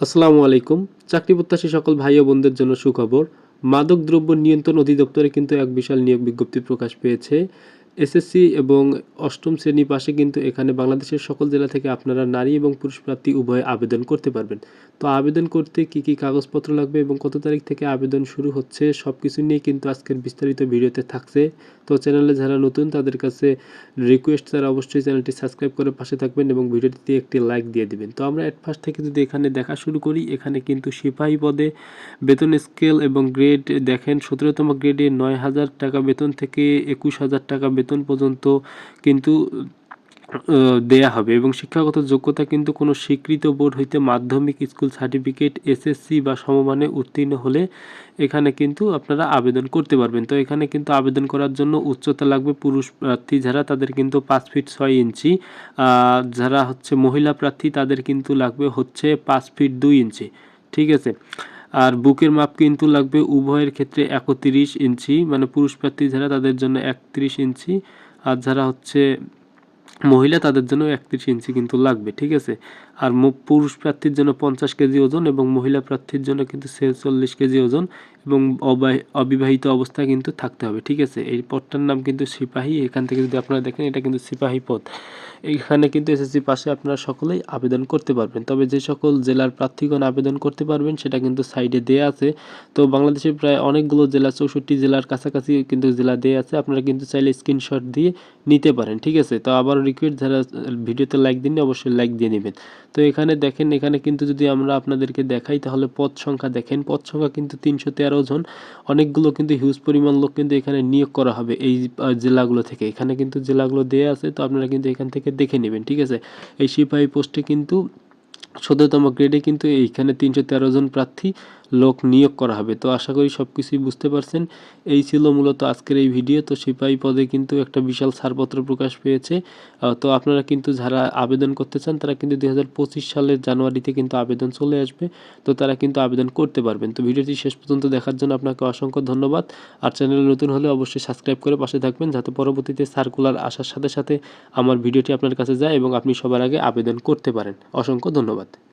আসসালামু আলাইকুম। চাকরি প্রত্যাশী সকল ভাই ও বোনদের জন্য সুখবর। মাদক দ্রব্য নিয়ন্ত্রণ অধিদপ্তরে কিন্তু এক বিশাল নিয়োগ বিজ্ঞপ্তি প্রকাশ পেয়েছে। এসএসসি এবং অষ্টম শ্রেণি পাশে কিন্তু এখানে বাংলাদেশের সকল জেলা থেকে আপনারা নারী এবং পুরুষ প্রার্থী উভয়ে আবেদন করতে পারবেন। তো আবেদন করতে কি কি কাগজপত্র লাগবে এবং কত তারিখ থেকে আবেদন শুরু হচ্ছে সব কিছু নিয়ে কিন্তু আজকের বিস্তারিত ভিডিওতে থাকছে। তো চ্যানেলে যারা নতুন তাদের কাছে রিকোয়েস্ট তারা অবশ্যই চ্যানেলটি সাবস্ক্রাইব করে পাশে থাকবেন এবং ভিডিওটিতে একটি লাইক দিয়ে দিবেন। তো আমরা অ্যাট ফার্স্ট থেকে যদি এখানে দেখা শুরু করি, এখানে কিন্তু সিপাহী পদে বেতন স্কেল এবং গ্রেড দেখেন, সতেরোতম গ্রেডে নয় হাজার টাকা, বেতন থেকে একুশ হাজার টাকা, বেতন পর্যন্ত কিন্তু দেয়া হবে। এবং শিক্ষাগত যোগ্যতা কিন্তু কোনো স্বীকৃত বোর্ড হইতে মাধ্যমিক স্কুল সার্টিফিকেট, এসএসসি বা সমমানে উত্তীর্ণ হলে এখানে কিন্তু আপনারা আবেদন করতে পারবেন। তো এখানে কিন্তু আবেদন করার জন্য উচ্চতা লাগবে পুরুষ প্রার্থী যারা, তাদের কিন্তু পাঁচ ফিট ছয় ইঞ্চি। যারা হচ্ছে মহিলা প্রার্থী, তাদের কিন্তু লাগবে হচ্ছে পাঁচ ফিট দুই ইঞ্চি। ঠিক আছে? আর বুকের মাপ কিন্তু লাগবে উভয়ের ক্ষেত্রে একত্রিশ ইঞ্চি মানে পুরুষ প্রার্থী যারা তাদের জন্য একত্রিশ ইঞ্চি, আর যারা হচ্ছে মহিলা তাদের জন্য একত্রিশ ইঞ্চি কিন্তু লাগবে, ঠিক আছে? আর পুরুষ প্রার্থীর জন্য পঞ্চাশ কেজি ওজন এবং মহিলা প্রার্থীর জন্য কিন্তু ছেচল্লিশ কেজি ওজন এবং অবিবাহিত অবস্থায় কিন্তু থাকতে হবে, ঠিক আছে? এই পদটার নাম কিন্তু সিপাহী, এখান থেকে যদি আপনারা দেখেন, এটা কিন্তু সিপাহী পদ। এখানে কিন্তু এসএসসি পাশে আপনারা সকলেই আবেদন করতে পারবেন, তবে যে সকল জেলার প্রার্থীগণ আবেদন করতে পারবেন, সেটা কিন্তু সাইডে দেয়া আছে। তো বাংলাদেশের প্রায় অনেকগুলো জেলা, চৌষট্টি জেলার কাছাকাছি কিন্তু জেলা দেয়া আছে, আপনারা কিন্তু চাইলে স্ক্রিনশট দিয়ে নিতে পারেন, ঠিক আছে? তো আবার রিকোয়েস্ট যারা ভিডিওতে লাইক দিন অবশ্যই লাইক দিয়ে নেবেন। তো এখানে দেখেন, এখানে কিন্তু যদি আমরা আপনাদেরকে দেখাই, তাহলে পদ সংখ্যা দেখেন, পদ সংখ্যা কিন্তু তিনশো তেরো জন অনেকগুলো কিন্তু হিউজ পরিমাণ লোক কিন্তু এখানে নিয়োগ করা হবে এই জেলাগুলো থেকে। এখানে কিন্তু জেলাগুলো দেয়া আছে, তো আপনারা কিন্তু এখান থেকে দেখে নেবেন, ঠিক আছে? এই সিপাহী পোস্টে কিন্তু সতেরোতম গ্রেডে কিন্তু এইখানে তিনশো তেরো জন প্রার্থী লোক নিয়োগ করা হবে। তো আশা করি সব কিছুই বুঝতে পারছেন। এই ছিল মূলত আজকের এই ভিডিও। তো সিপাহী পদে কিন্তু একটা বিশাল ছাড়পত্র প্রকাশ পেয়েছে। তো আপনারা কিন্তু যারা আবেদন করতে চান, তারা কিন্তু দুই হাজার পঁচিশ সালের জানুয়ারিতে কিন্তু আবেদন চলে আসবে। তো তারা কিন্তু আবেদন করতে পারবেন। তো ভিডিওটি শেষ পর্যন্ত দেখার জন্য আপনাকে অসংখ্য ধন্যবাদ। আর চ্যানেলে নতুন হলে অবশ্যই সাবস্ক্রাইব করে পাশে থাকবেন, যাতে পরবর্তীতে সার্কুলার আসার সাথে সাথে আমার ভিডিওটি আপনার কাছে যায় এবং আপনি সবার আগে আবেদন করতে পারেন। অসংখ্য ধন্যবাদ।